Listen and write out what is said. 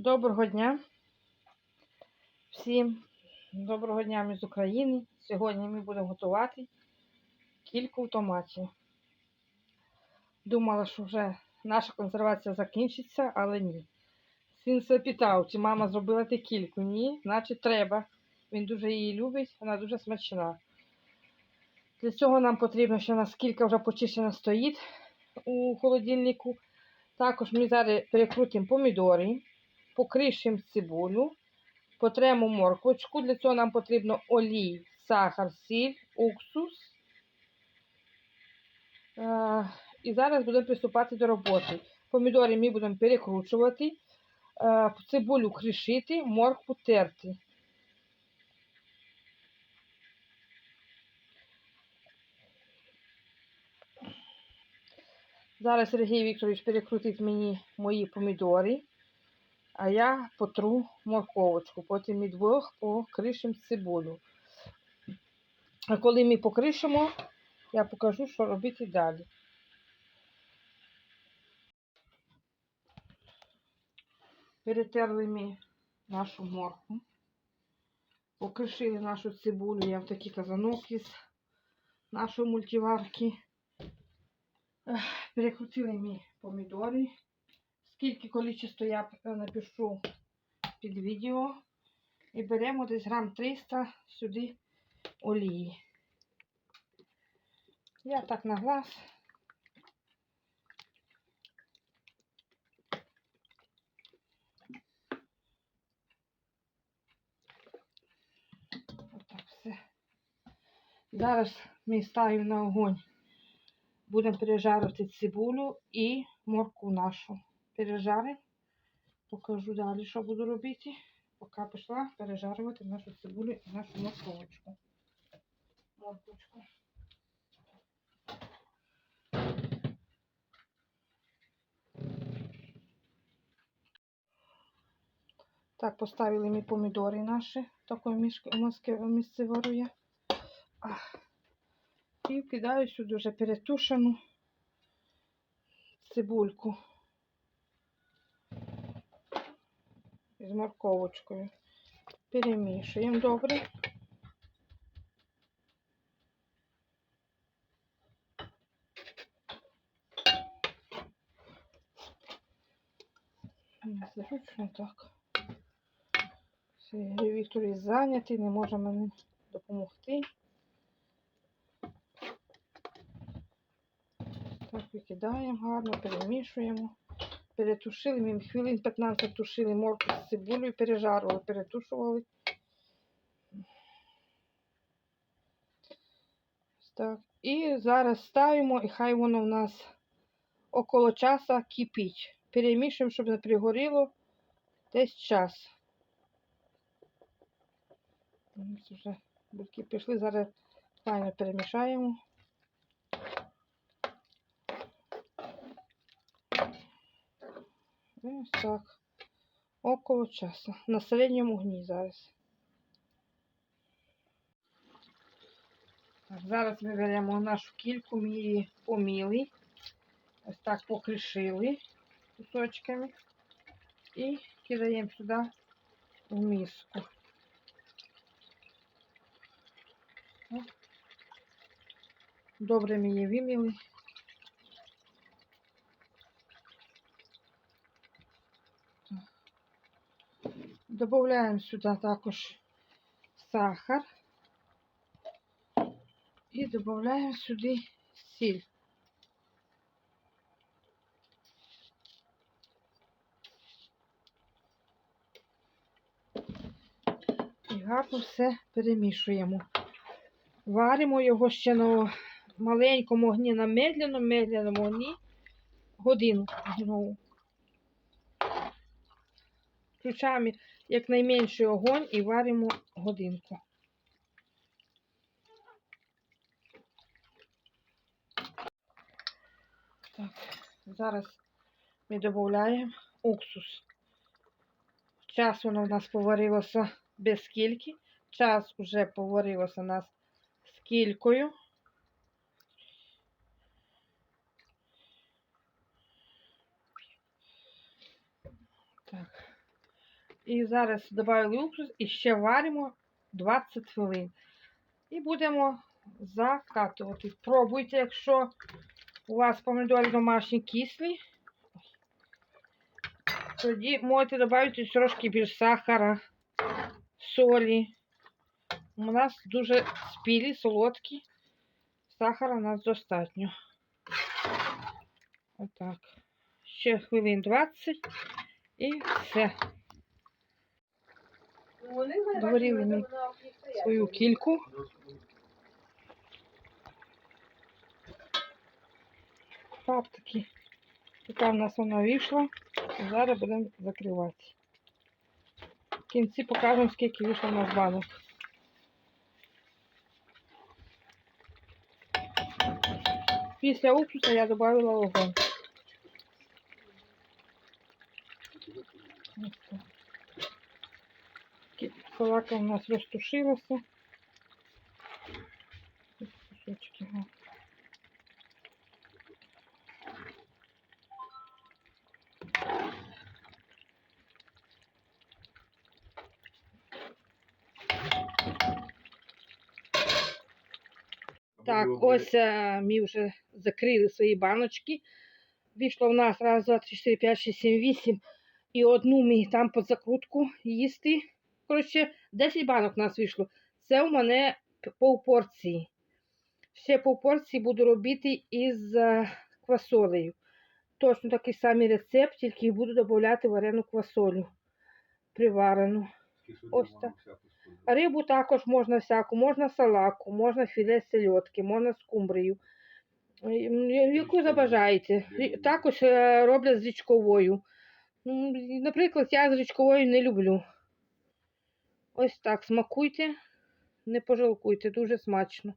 Доброго дня всім. Доброго дня з України. Сьогодні ми будемо готувати кільку в томаті. Думала, що вже наша консервація закінчиться, але ні. Син запитав, чи мама зробила ти кільку. Ні, значить треба. Він дуже її любить, вона дуже смачна. Для цього нам потрібно, що у нас кілька вже почищена стоїть у холодильнику. Також ми зараз перекрутимо помідори покришимо цибулю, потремо морквочку. Для цього нам потрібно олій, сахар, сіль, уксус. Е, І зараз будемо приступати до роботи. Помідори ми будемо перекручувати, е, цибулю кришити, моркву терти. Зараз Сергій Вікторович перекрутить мені мої помідори. А я потру морковочку, потім ми двох покришимо цибулю. А коли ми покришимо, я покажу, що робити далі. Перетерли ми нашу морку, покришили нашу цибулю, я в такі казанок із нашої мультиварки. Перекрутили ми помідори. Скільки количество я напишу під відео. І беремо десь грам 300 сюди олії. Я так на глаз. Отак все. Зараз ми ставимо на огонь. Будемо пережарити цибулю і морку нашу пережаримо. Покажу далі, що буду робити. Поки пішла пережарювати нашу цибулю і нашу морковочку. Морковочку. Так, поставили ми помідори наші. Такої мішки місце ворує. І кидаю сюди вже перетушену цибульку. З морковочкою. Перемішуємо добре. Зручно так. Вікторій зайнятий, не може мені допомогти. Так, викидаємо гарно, перемішуємо перетушили, ми хвилин 15 тушили морку з цибулею, пережарували, перетушували. Так. І зараз ставимо, і хай воно в нас около часа кипить. Перемішуємо, щоб не пригоріло десь час. Вже бульки пішли, зараз файно перемішаємо. Ось так. Около часу. На середньому огні зараз. Зараз ми беремо нашу кільку, ми її поміли. Ось так покришили кусочками. І кидаємо сюди в миску. Добре ми її виміли. Добавляємо сюди також сахар і додаємо сюди сіль. І гарно все перемішуємо. Варимо його ще на маленькому огні, на медленому, медленому огні годину Включаємо якнайменший огонь і варимо годинку. Так, зараз ми додаємо уксус. Час воно в нас поварилося без кільки. Час вже поварилося у нас з кількою. І зараз додали уксус і ще варимо 20 хвилин. І будемо закатувати. Пробуйте, якщо у вас помідори домашні кислі, тоді можете додати трошки більше сахара, солі. У нас дуже спілі, солодкі. Сахара у нас достатньо. Отак. Ще хвилин 20 і все. Доварили ми свою кільку. Так, таки. Така в нас вона вийшла. Зараз будемо закривати. В кінці покажемо, скільки вийшло у нас банок. Після уксуса я додавила огонь. Ось так. Салака у нас розтушилася. Кусочки. Так, ось е, ми вже закрили свої баночки. Вийшло в нас раз, два, три, чотири, п'ять, шість, сім, вісім. І одну ми там під закрутку їсти. Коротше, 10 банок у нас вийшло. Це у мене півпорції. Ще півпорції буду робити із е, квасолею. Точно такий самий рецепт, тільки буду додавати варену квасолю. Приварену. Ось так. Рибу також можна всяку, можна салаку, можна філе сельодки, можна скумбрію. Яку забажаєте. Також е, роблять з річковою. Наприклад, я з річковою не люблю. Ось так, смакуйте, не пожалкуйте, дуже смачно.